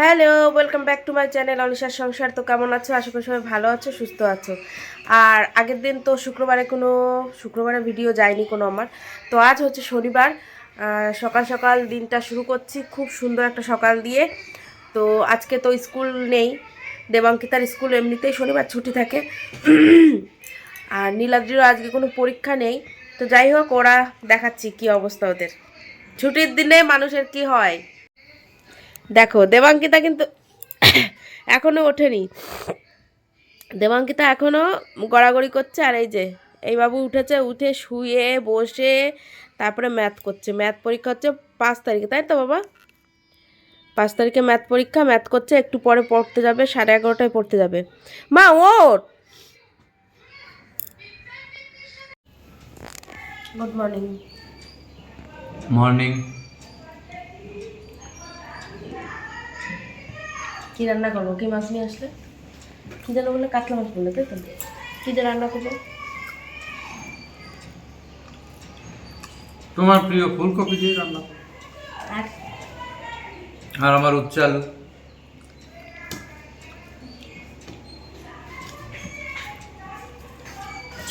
Hello welcome back to my channel অনিশার সংসার। তো কেমন আছো? আশা করি সবাই ভালো আছো, সুস্থ আছো। আর আগের দিন তো শুক্রবারে কোনো শুক্রবারে ভিডিও যায়নি কোনো আমার। তো আজ হচ্ছে শনিবার। সকাল সকাল দিনটা শুরু করছি খুব সুন্দর একটা সকাল দিয়ে। তো আজকে তো স্কুল নেই। দেবাঙ্কিতার স্কুল এমনিতেই শনিবার ছুটি থাকে। আর নীলাদ্রিরও আজকে কোনো পরীক্ষা নেই। তো যাই হোক, ওরা দেখাচ্ছি কি অবস্থা ওদের। ছুটির দিনে মানুষের কি হয়? দেখো দেবাঙ্কিতা কিন্তু এখনও ওঠেনি। দেবাঙ্কিতা এখনও গড়াগড়ি করছে আর এই যে এই বাবু উঠেছে উঠে শুয়ে বসে তারপরে ম্যাথ করছে। ম্যাথ পরীক্ষা হচ্ছে পাঁচ তারিখে তাই তো বাবা? পাঁচ তারিখে ম্যাথ পরীক্ষা ম্যাথ করছে একটু পরে পড়তে যাবে সাড়ে এগারোটায় পড়তে যাবে। মা ওঠ! গুড মর্নিং মর্নিং কী রান্না করব? কি মাছ নিয়ে আসলে? কী যেন বলে কাতলা মাছ বললে তাই তো? কী যে রান্না করব? তোমার প্রিয় ফুলকপি দিয়ে রান্না। আর? আর আমার উচ্চ আলু।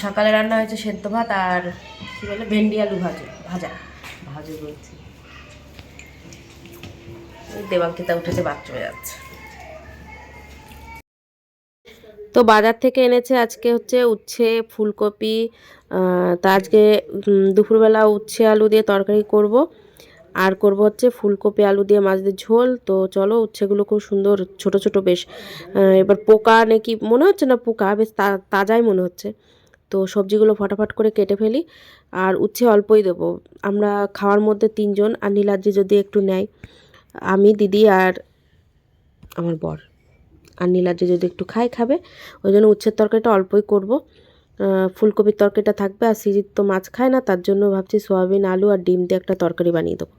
সকালে রান্না হয়েছে সেদ্ধ ভাত আর কি বলে ভেন্ডি আলু ভাজা ভাজা ভাজা বলছি। দেবাঙ্কিতা উঠেছে চলে যাচ্ছে। তো বাজার থেকে এনেছে আজকে হচ্ছে উচ্ছে, ফুলকপি তা আজকে দুপুরবেলা উচ্ছে আলু দিয়ে তরকারি করব। আর করব হচ্ছে ফুলকপি আলু দিয়ে মাছ দিয়ে ঝোল। তো চলো উচ্ছেগুলো খুব সুন্দর, ছোট ছোট বেশ। এবার পোকা নাকি, মনে হচ্ছে না পোকা, বেশ তাজাই মনে হচ্ছে। তো সবজিগুলো ফটাফট করে কেটে ফেলি। আর উচ্ছে অল্পই দেবো। আমরা খাওয়ার মধ্যে তিনজন আর নীলাদ্রি যদি একটু নেয়, আমি, দিদি আর আমার বর। আর নীলাদ্রি যদি একটু খায় খাবে ওই জন্য উচ্ছের তরকারিটা অল্পই করব। ফুলকপির তরকারিটা থাকবে আর সিজিত তো মাছ খায় না তার জন্য ভাবছি সোয়াবিন আলু আর ডিম দিয়ে একটা তরকারি বানিয়ে দেবো।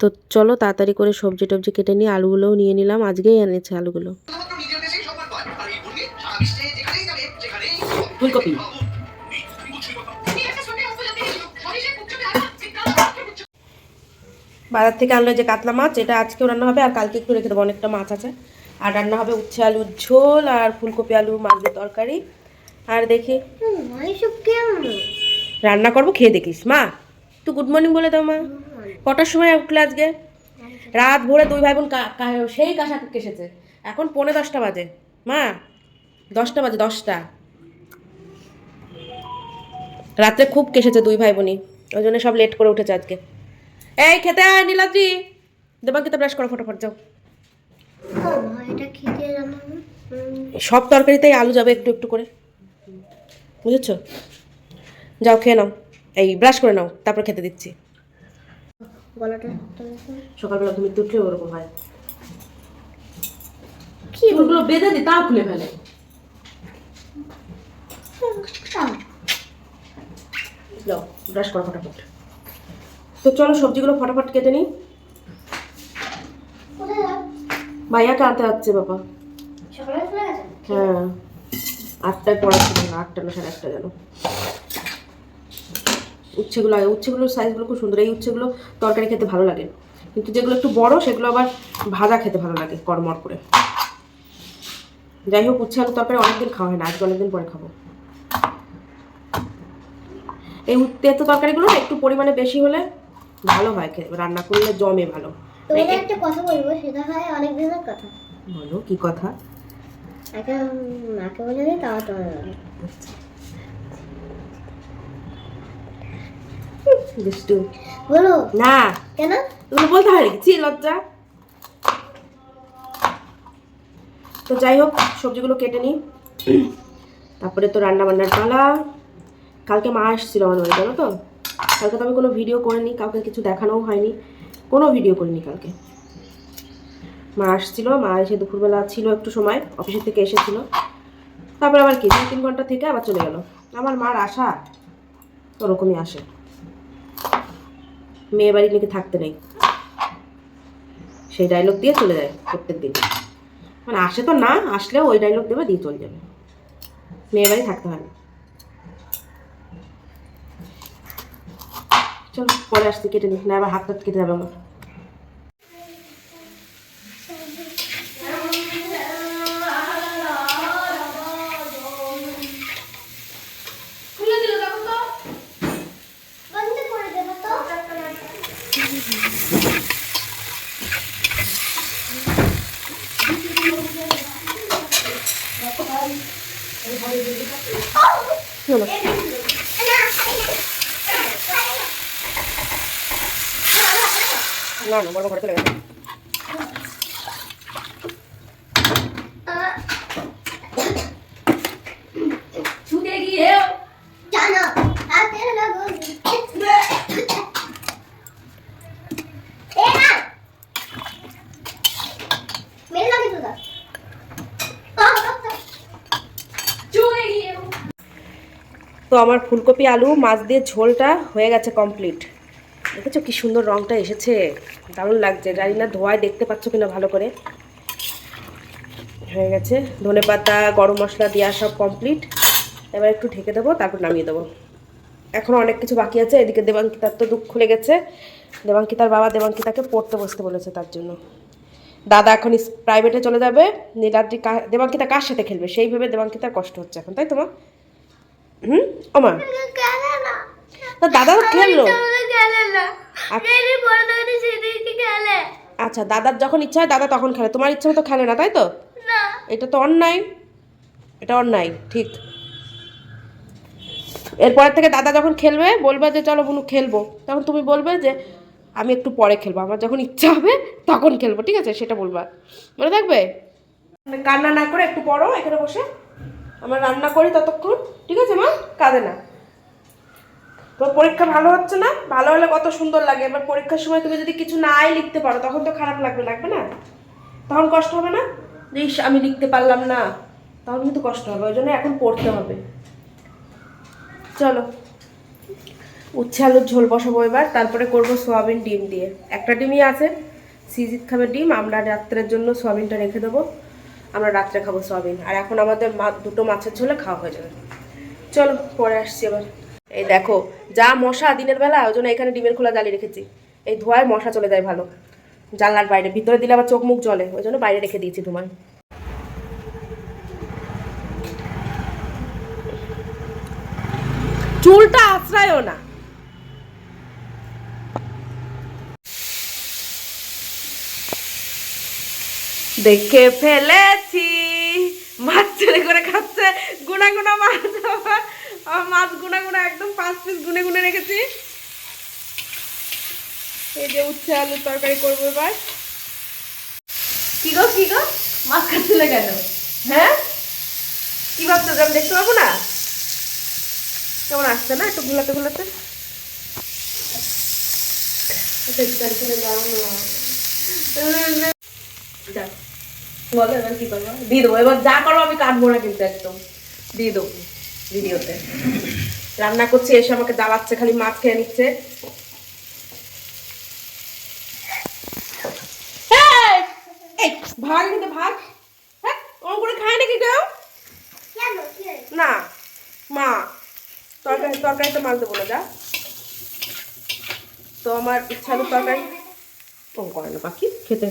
তো চলো তাড়াতাড়ি করে সবজি টবজি কেটে নিয়ে আলুগুলোও নিয়ে নিলাম আজকেই এনেছে আলুগুলো। ফুলকপি। বাজার থেকে আনলো যে কাতলা মাছ এটা আজকেও রান্না হবে আর কালকে একটু রেখে দেবো অনেকটা মাছ আছে। আর রান্না হবে উচ্ছে আলুর ঝোল আর ফুলকপি আলু মাছ দিয়ে তরকারি। আর দেখি। রান্না করব খেয়ে দেখিস। মা তুই গুড মর্নিং বলে দাও মা। কটার সময় উঠলে আজকে? রাত ভোরে দুই ভাই বোন সেই কাঁসা কেসেছে এখন পৌনে দশটা বাজে। মা দশটা বাজে দশটা। রাত্রে খুব কেসেছে দুই ভাই বোনই। ওই জন্য সব লেট করে উঠেছে আজকে। এই খেতে আয় নীলাদ্রি। দেবাঙ্কিতা ব্রাশ করো ফটাফট যাও এটা খেতে রান্না না? উম, সব তরকারিতেই আলু যাবে একটু একটু করে বুঝেছ যাও খেয়ে নাও এই ব্রাশ করে নাও তারপর খেতে দিচ্ছি গলাটা। সকালবেলা তুমি উঠলে ওরকম হয় কি চুলগুলো বেঁধে দি তাও খুলে ফেলে? ব্রাশ করো ফটাফট তো চলো সবজিগুলো ফটাফট কেটে নিই? ভাইয়াকে আনতে যাচ্ছে বাবা সকালে চলে গেছে? হ্যাঁ। আটটায় পড়া ছিল না আটটা না সাড়ে আটটা যেন। উচ্ছেগুলো আগে উচ্ছেগুলোর সাইজগুলো খুব সুন্দর। এই উচ্ছেগুলো তরকারি খেতে ভালো লাগে। কিন্তু যেগুলো একটু বড় সেগুলো আবার ভাজা খেতে ভালো লাগে কড়মড় করে। যাই হোক উচ্ছে আলু তরকারি অনেকদিন খাওয়া হয় না আজকে অনেকদিন পরে খাব। এই উচ্ছে তো তরকারিগুলো একটু পরিমাণে বেশি হলে ভালো হয় খেতে রান্না করলে জমে ভালো। একটা কথা বলব সেটা হয় অনেক দিনের কথা। বলো কি কথা? আগে মাকে বলে দিই তাও তোমার বলো দুষ্টু। বলো। না। কেন? এগুলো বলতে হয় ছি লজ্জা। তো যাই হোক সবজিগুলো কেটে নিই। তারপরে তো রান্না বান্নার পালা। কালকে মা আসছিল আমার বাড়ি জানো তো? কালকে তো আমি কোনো ভিডিও করিনি কাউকে কিছু দেখানোও হয়নি। কোনো ভিডিও করিনি কালকে। মা আসছিল, মা এসে দুপুরবেলা ছিল একটু সময় অফিসের থেকে এসেছিল। তারপরে আবার কি, দুই তিন ঘণ্টা থেকে আবার চলে গেল। আমার মার আশা ওরকমই আসে। মেয়ে বাড়ি নাকি থাকতে নেই। সেই ডায়লগ দিয়ে চলে যায় প্রত্যেক দিন। মানে আসে তো না, আসলেও ওই ডায়লগ দেবে দিয়ে চলে যাবে। মেয়ে বাড়ি থাকতে হয় না। চল, পরে আসতে কেটে নিস না আবার হাত টাত কেটে যাবে আমার। না না বড় ঘরে চলে গেছে। ছুটে গিয়ে জানো হাতে লাগো এ না। মেরে লাগে তো আমার ফুলকপি আলু মাছ দিয়ে ঝোলটা হয়ে গেছে কমপ্লিট দেখেছ কি সুন্দর রংটা এসেছে? দারুণ লাগছে। জানি না ধোয়ায় দেখতে পাচ্ছ কিনা ভালো করে? হয়ে গেছে। ধনে পাতা, গরম মশলা দেওয়া সব কমপ্লিট এবার একটু ঢেকে দেবো, তারপর নামিয়ে দেবো। এখনও অনেক কিছু বাকি আছে। এদিকে দেবাঙ্কিতার তো দুঃখ লেগেছে। দেবাঙ্কিতার বাবা দেবাঙ্কিতাকে পড়তে বসতে বলেছে তার জন্য। দাদা এখন প্রাইভেটে চলে যাবে। নীলাদ্রি দেবাঙ্কিতা কার সাথে খেলবে? সেই ভেবে দেবাঙ্কিতার কষ্ট হচ্ছে এখন, তাই তোমার হুম? কেন না তা দাদা তো খেললো? আচ্ছা। মেরে বড় ধরে সেদিকে খেলে। আচ্ছা দাদার যখন ইচ্ছা হয় দাদা তখন খেলে। তোমার ইচ্ছা মতো খেলে না তাই তো? এটা তো অন্যায়। এটা অন্যায় ঠিক। এরপরের থেকে দাদা যখন খেলবে বলবে যে চলো বুনু খেলব। তখন তুমি বলবে যে আমি একটু পরে খেলব। আমার যখন ইচ্ছা হবে তখন খেলব। ঠিক আছে? সেটা বলবা। মনে থাকবে? কান্না না করে একটু পড়ো এখানে বসে। আমরা রান্না করি ততক্ষণ। ঠিক আছে মা? কাঁদে না। তোমার পরীক্ষা ভালো হচ্ছে না? ভালো হলে কত সুন্দর লাগে। এবার পরীক্ষার সময় তুমি যদি কিছু নাই লিখতে পারো তখন তো খারাপ লাগবে লাগবে না? তখন কষ্ট হবে না? ইস, আমি লিখতে পারলাম না। তখন কিন্তু কষ্ট হবে ওই জন্য এখন পড়তে হবে। চলো। উচ্ছে আলুর ঝোল বসাবো এবার তারপরে করব সোয়াবিন ডিম দিয়ে। একটা ডিমই আছে সিজিত খাবে ডিম আমরা রাত্রের জন্য সোয়াবিনটা রেখে দেবো। আমরা রাত্রে খাব সোয়াবিন। আর এখন আমাদের মা দুটো মাছের ঝোলে খাওয়া হয়ে যাবে। চলো পরে আসছি এবার এই দেখো, যা মশা দিনের বেলা, ওই জন্য এখানে ডিমের খোলা জ্বালিয়ে রেখেছি। এই ধোয়ায় মশা চলে যায় ভালো। জানলার বাইরে, ভিতরে দিলে আবার চোখ মুখ জলে ওই জন্য বাইরে রেখে দিয়েছি ধোঁয়ায়। চুলটা আশ্রয়ও না। দেখে ফেলেছি। মাছ ছেড়ে করে খাচ্ছে। গুনা গুনা মাছ আমার মাছ গুনা গুনা একদম পাঁচ পিস গুনে গুনে রেখেছি। এই যে উচ্ছে আলুর তরকারি করব এবার। কি গো কি গো? মাছ খাচ্ছিলে কেন? হ্যাঁ? কি ভাবছ আমি দেখতে পাবো না? কেমন আসছে না একটু ঘুলাতে ঘুলাতে আচ্ছা, বলো এবার কি করব? দিয়ে দেবো। এবার যা করো আমি কাটবো না কিন্তু একদম। দিয়ে দেবো। ভিডিওতে। রান্না করছি এসে আমাকে জ্বালাচ্ছে খালি মাছ খেয়ে নিচ্ছে। ভাগ ভাগ হ্যাঁ ওরকম করে খায় নাকি কেউ? না মা তরকারি তরকারিতে মাছ দেবো না যা। তো আমার ইচ্ছা হলো তরকারি। ও করে না পাখি খেতে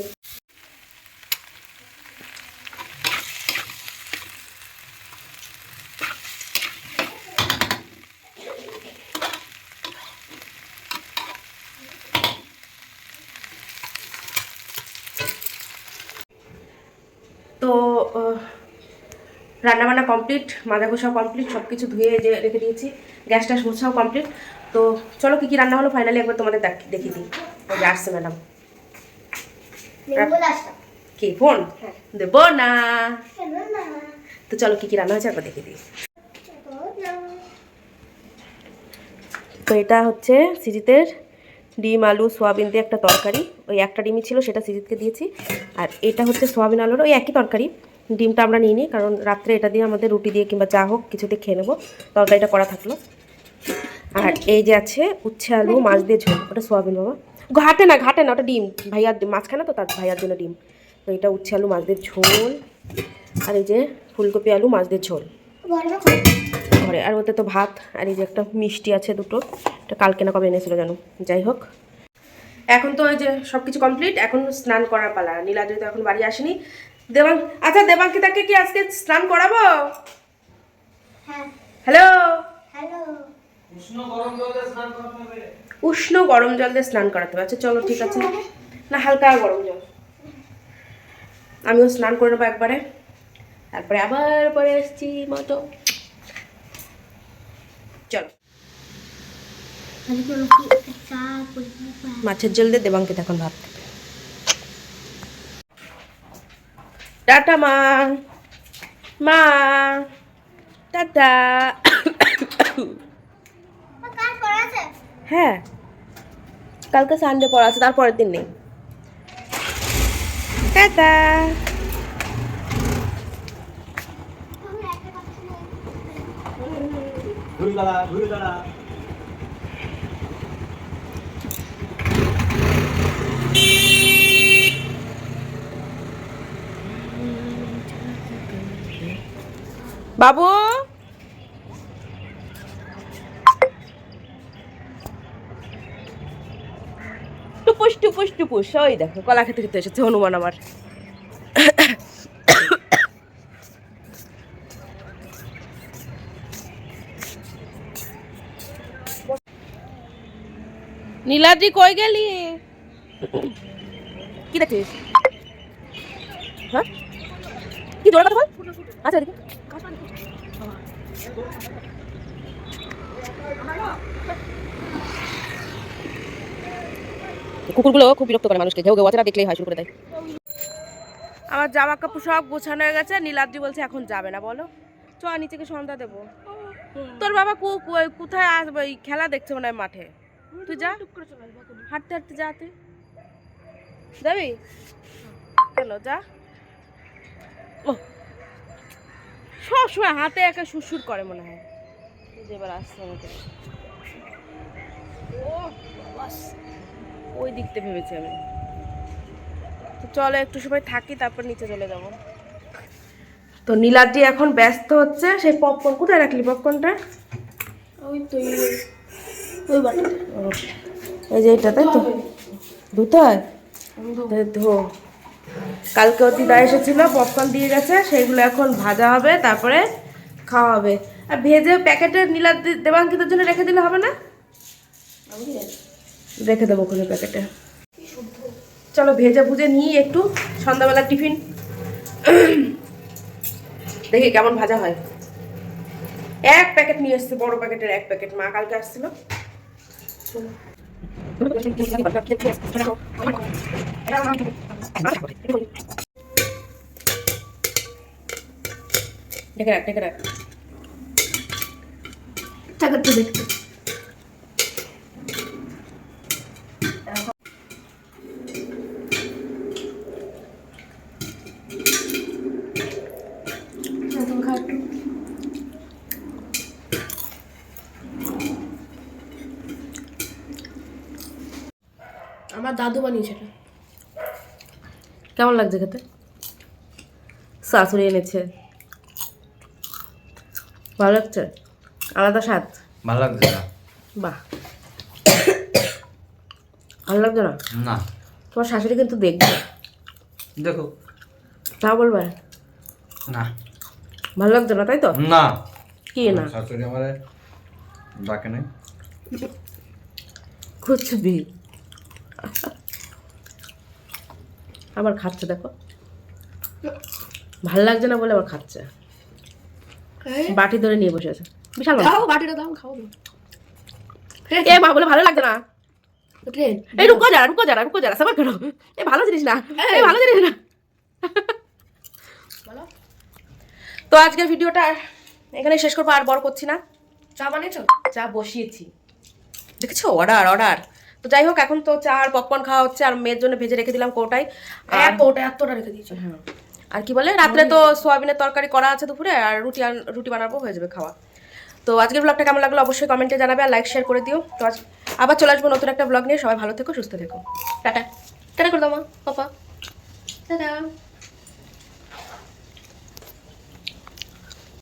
তো আহ, রান্নাবান্না কমপ্লিট মাজা ঘষাও কমপ্লিট সব কিছু ধুয়ে যে রেখে দিয়েছি গ্যাস ট্যাস মোছাও কমপ্লিট তো চলো কী কী রান্না হলো ফাইনালি একবার তোমাদের দেখ- দেখিয়ে দিই। ওই যে আসছে ম্যাডাম কি ফোন হ্যাঁ। দেবো না। তো চলো কী কী রান্না হয়েছে একবার দেখিয়ে দিই। তো এটা হচ্ছে সিজিতের ডিম আলু সোয়াবিন দিয়ে একটা তরকারি। ওই একটা ডিমই ছিল সেটা সিজিতকে দিয়েছি। আর এটা হচ্ছে সোয়াবিন আলুর ওই একই তরকারি। ডিমটা আমরা নিই নি কারণ রাত্রে এটা দিয়ে আমাদের রুটি দিয়ে কিংবা চা হোক কিছুতে খেয়ে নেব। তরকারিটা করা থাকল। আর এই যে আছে উচ্ছে আলু, মাছ দিয়ে ঝোল, ওটা সোয়াবিন, বাবা। ঘাটে না ঘাটে না, ওটা ডিম। ভাইয়ার ডিম মাঝখানে তো তার ভাইয়ার জন্য ডিম। তো এটা উচ্ছে আলু, মাছ দিয়ে ঝোল। আর এই যে ফুলকপি আলু, মাছ দিয়ে ঝোল। ঘরে, আর ওতে তো ভাত, আর এই যে একটা মিষ্টি আছে দুটো। এটা কালকে না কবে এনেছিল জানো? যাই হোক। এখন তো ওই যে সব কিছু কমপ্লিট, এখন স্নান করার পালা। নীলাদ্রি তো এখন বাড়ি আসেনি। দেবাং আচ্ছা দেবাঙ্কিতাকে কি আজকে স্নান করাবো? হ্যাঁ। হ্যালো? হ্যালো। উষ্ণ গরম জল দিয়ে স্নান করাতে হবে। আচ্ছা চলো ঠিক আছে। না হালকা গরম জল। আমিও স্নান করে নেব একবারে। তারপরে আবার পরে আসছি মতো। চলো। মাছের জল দিয়ে দেবাঙ্কিত এখন ভাত টাটা মা মা টাটা হ্যাঁ। কালকে সানডে পড়া আছে তারপরের দিন নেই। টাটা বাবু? টুপুস টুপুস টুপুস। ওই দেখো, কলা খেতে খেতে এসেছে হনুমান আমার। নীলাদ্রি কই গেলি? কি দেখিস হ্যাঁ? কি কথা বল আচ্ছা দেখি কুকুরগুলো খুব বিরক্ত করে মানুষকে, ঘেউ ঘেউ আছে না দেখলেই হয়, শুরু করে দেয়। আমার জামা কাপড় সব গোছানো হয়ে গেছে, নীলাদ্রি বলছে এখন যাবে না, বলো। চ, নিচেকে সন্ধ্যা দেবো। তোর বাবা কোথায় আসবে? ওই খেলা দেখছে মনে হয় মাঠে। তুই যা। হাঁটতে হাঁটতে যা তুই। যাবি? চলো, যা। ও সব সময় হাতে একা সুরসুর করে মনে হয়। এবার আসছে আমাকে। ওই দিকতে ভেবেছি আমি। তো চলো একটু সময় থাকি তারপর নিচে চলে যাব। তো নীলাদ্রি এখন ব্যস্ত হচ্ছে সেই পপকর্ন কোথায় রাখলি পপকর্নটা ওই তো ওই বাটা এই যে এটা তাই তো? ধুতে হয় ধো কালকে অতিদা এসেছিল পপকর্ন দিয়ে গেছে সেইগুলো এখন ভাজা হবে, তারপরে খাওয়া হবে। আর ভেজে প্যাকেটে নীলাদ্রি দেবাঙ্কিতের জন্য রেখে দিলে হবে না? রেখে দেবো ওখানে প্যাকেটে। চলো ভেজে ভুজে নিই একটু সন্ধ্যাবেলা টিফিন। দেখি কেমন ভাজা হয়। এক প্যাকেট নিয়ে এসছে, বড় প্যাকেটের এক প্যাকেট, মা কালকে আসছিল। ডেকে রাখ দেখতে আমার দাদু বানিয়েছে এটা। কেমন লাগছে খেতে? শাশুড়ি এনেছে। ভালো লাগছে? আলাদা স্বাদ? ভালো লাগছে না। বাহ। ভালো লাগছে না? না। তোমার শাশুড়ি কিন্তু দেখবে। দেখো। তা বলবে? না। ভালো লাগছে না তাই তো? না। কি না? শাশুড়ি আমার ডাকে নাই। খুচবি আবার খাচ্ছে দেখো। ভালো লাগছে না বলে আবার খাচ্ছে। বাটি ধরে নিয়ে বসে আছে। বিশাল। খাও বাটিটা দাও খাও। এ মা বলে ভালো লাগছে না। এই রুকো যারা রুকো যারা রুকো যারা সবার করো। এ ভালো জিনিস না। এই। ভালো জিনিস না। বলো। তো আজকের ভিডিওটা এখানে শেষ করব আর বড় করছি না। চা বানিয়েছো? চা বসিয়েছি। দেখেছ? Order order. তো যাই হোক এখন তো চা আর পপকর্ন খাওয়া হচ্ছে আর মেয়ের জন্য ভেজে রেখে দিলাম কোটাই। আর এতটা এতটা রেখে দিয়েছ? হ্যাঁ। আর কি বলে রাত্রে তো সোয়াবিনের তরকারি করা আছে দুপুরে আর রুটি রুটি বানাবো হয়ে যাবে খাওয়া। তো আজকের ব্লগটা কেমন লাগল অবশ্যই কমেন্টে জানাবে আর লাইক শেয়ার করে দিও। তো আজ আবার চলে আসব নতুন একটা ব্লগ নিয়ে সবাই ভালো থেকো সুস্থ থেকো। টাটা। টাটা করে দাও মা পাপা।